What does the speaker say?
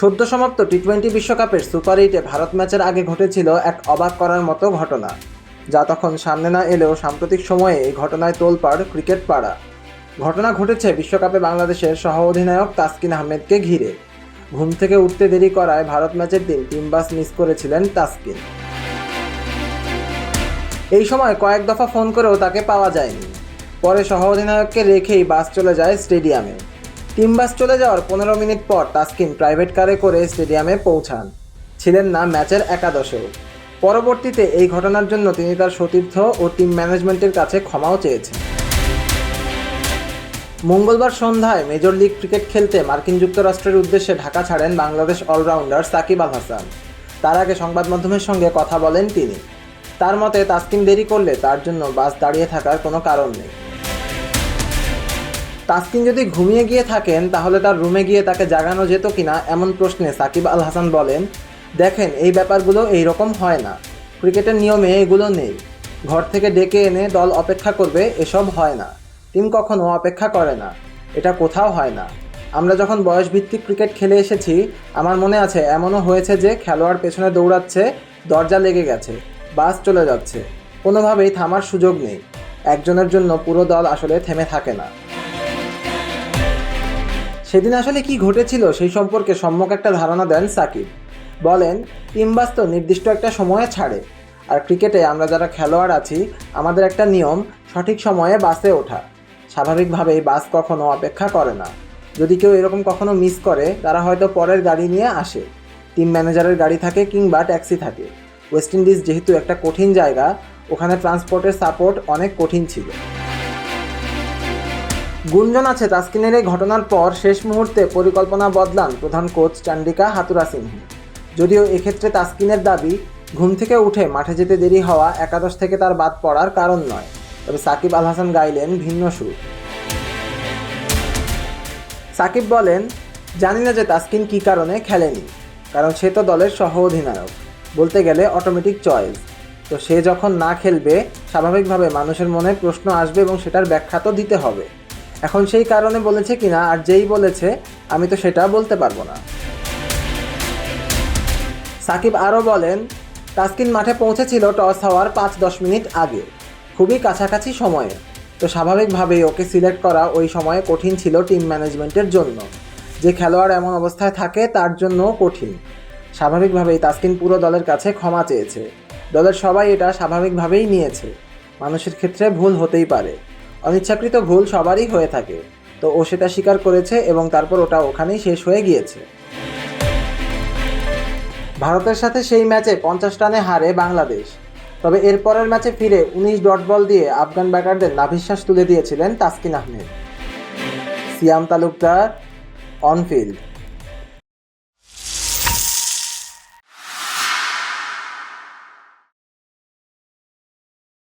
সদ্য সমাপ্ত T twenty বিশ্বকাপের সুপার এইটে ভারত ম্যাচের আগে ঘটেছিল এক অবাক করার মতো ঘটনা, যা তখন সামনে না এলেও সাম্প্রতিক সময়ে এই ঘটনায় তোলপাড় ক্রিকেট পাড়া। ঘটনা ঘটেছে বিশ্বকাপে বাংলাদেশের সহ অধিনায়ক তাসকিন আহমেদকে ঘিরে। ঘুম থেকে উঠতে দেরি করায় ভারত ম্যাচের দিন টিম বাস মিস করেছিলেন তাসকিন। এই সময় কয়েক দফা ফোন করেও তাকে পাওয়া যায়নি। পরে সহ অধিনায়ককে রেখেই বাস চলে যায় স্টেডিয়ামে। টিম বাস চলে যাওয়ার পনেরো মিনিট পর তাসকিন প্রাইভেট কারে করে স্টেডিয়ামে পৌঁছান। ছিলেন না ম্যাচের একাদশেও। পরবর্তীতে এই ঘটনার জন্য তিনি তার সতীর্থ ও টিম ম্যানেজমেন্টের কাছে ক্ষমাও চেয়েছেন। মঙ্গলবার সন্ধ্যায় মেজর লিগ ক্রিকেট খেলতে মার্কিন যুক্তরাষ্ট্রের উদ্দেশ্যে ঢাকা ছাড়েন বাংলাদেশ অলরাউন্ডার সাকিব আল হাসান। তার আগে সংবাদ মাধ্যমের সঙ্গে কথা বলেন তিনি। তার মতে, তাসকিন দেরি করলে তার জন্য বাস দাঁড়িয়ে থাকার কোনো কারণ নেই। তাসকিন যদি ঘুমিয়ে গিয়ে থাকেন, তাহলে তার রুমে গিয়ে তাকে জাগানো যেত কিনা এমন প্রশ্নে সাকিব আল হাসান বলেন, দেখেন, এই ব্যাপারগুলো এই রকম হয় না। ক্রিকেটের নিয়মে এগুলো নেই। ঘর থেকে ডেকে এনে দল অপেক্ষা করবে, এসব হয় না। টিম কখনো অপেক্ষা করে না। এটা কোথাও হয় না। আমরা যখন বয়সভিত্তিক ক্রিকেট খেলে এসেছি, আমার মনে আছে এমনও হয়েছে যে খেলোয়াড় পেছনে দৌড়াচ্ছে, দরজা লেগে গেছে, বাস চলে যাচ্ছে। কোনোভাবেই থামার সুযোগ নেই। একজনের জন্য পুরো দল আসলে থেমে থাকে না। সেদিন আসলে কি ঘটেছিল সেই সম্পর্কে সম্যক একটা ধারণা দেন সাকিব। বলেন টিমবাস তো নির্দিষ্ট একটা সময়ে ছাড়ে। আর ক্রিকেটে আমরা যারা খেলোয়াড় আছি, আমাদের একটা নিয়ম, সঠিক সময়ে বাসে ওঠা। স্বাভাবিকভাবেই বাস কখনো অপেক্ষা করে না। যদি কেউ এরকম কখনো মিস করে, তারা হয়তো পরের গাড়ি নিয়ে আসে। টিম ম্যানেজারের গাড়ি থাকে কিংবা ট্যাক্সি থাকে। ওয়েস্ট ইন্ডিজ যেহেতু একটা কঠিন জায়গা, ওখানে ট্রান্সপোর্টের সাপোর্ট অনেক কঠিন ছিল। গুঞ্জন আছে তাসকিনের এই ঘটনার পর শেষ মুহূর্তে পরিকল্পনা বদলান প্রধান কোচ চান্ডিকা হাতুরা সিংহ যদিও এক্ষেত্রে তাসকিনের দাবি, ঘুম থেকে উঠে মাঠে যেতে দেরি হওয়া একাদশ থেকে তার বাদ পড়ার কারণ নয়, তবে সাকিব আল হাসান গাইলেন ভিন্ন সুর। সাকিব বলেন, জানি না যে তাসকিন কী কারণে খেলেনি, কারণ সে তো দলের সহ অধিনায়ক, বলতে গেলে অটোমেটিক চয়েস তো সে যখন না খেলবে, স্বাভাবিকভাবে মানুষের মনে প্রশ্ন আসবে এবং সেটার ব্যাখ্যা তো দিতে হবে। এখন সেই কারণে বলেছে কিনা আর যেই বলেছে, আমি তো সেটা বলতে পারব না। সাকিব আরও বলেন, তাসকিন মাঠে পৌঁছেছিল টস হওয়ার পাঁচ দশ মিনিট আগে। খুবই কাছাকাছি সময়ে। তো স্বাভাবিকভাবেই ওকে সিলেক্ট করা ওই সময়ে কঠিন ছিল টিম ম্যানেজমেন্টের জন্য। যে খেলোয়াড় এমন অবস্থায় থাকে, তার জন্যও কঠিন। স্বাভাবিকভাবেই তাসকিন পুরো দলের কাছে ক্ষমা চেয়েছে। দলের সবাই এটা স্বাভাবিকভাবেই নিয়েছে। মানুষের ক্ষেত্রে ভুল হতেই পারে। অনিচ্ছাকৃত ভুল সবারই হয়ে থাকে। তো ও সেটা স্বীকার করেছে এবং তারপর ওটা ওখানেই শেষ হয়ে গিয়েছে। ভারতের সাথে সেই ম্যাচে পঞ্চাশ রানে হারে বাংলাদেশ। তবে এরপরের ম্যাচে ফিরে উনিশ ডট বল দিয়ে আফগান ব্যাটারদের নাভিশ্বাস তুলে দিয়েছিলেন Taskin Ahmed. Siam Talukdar, on field.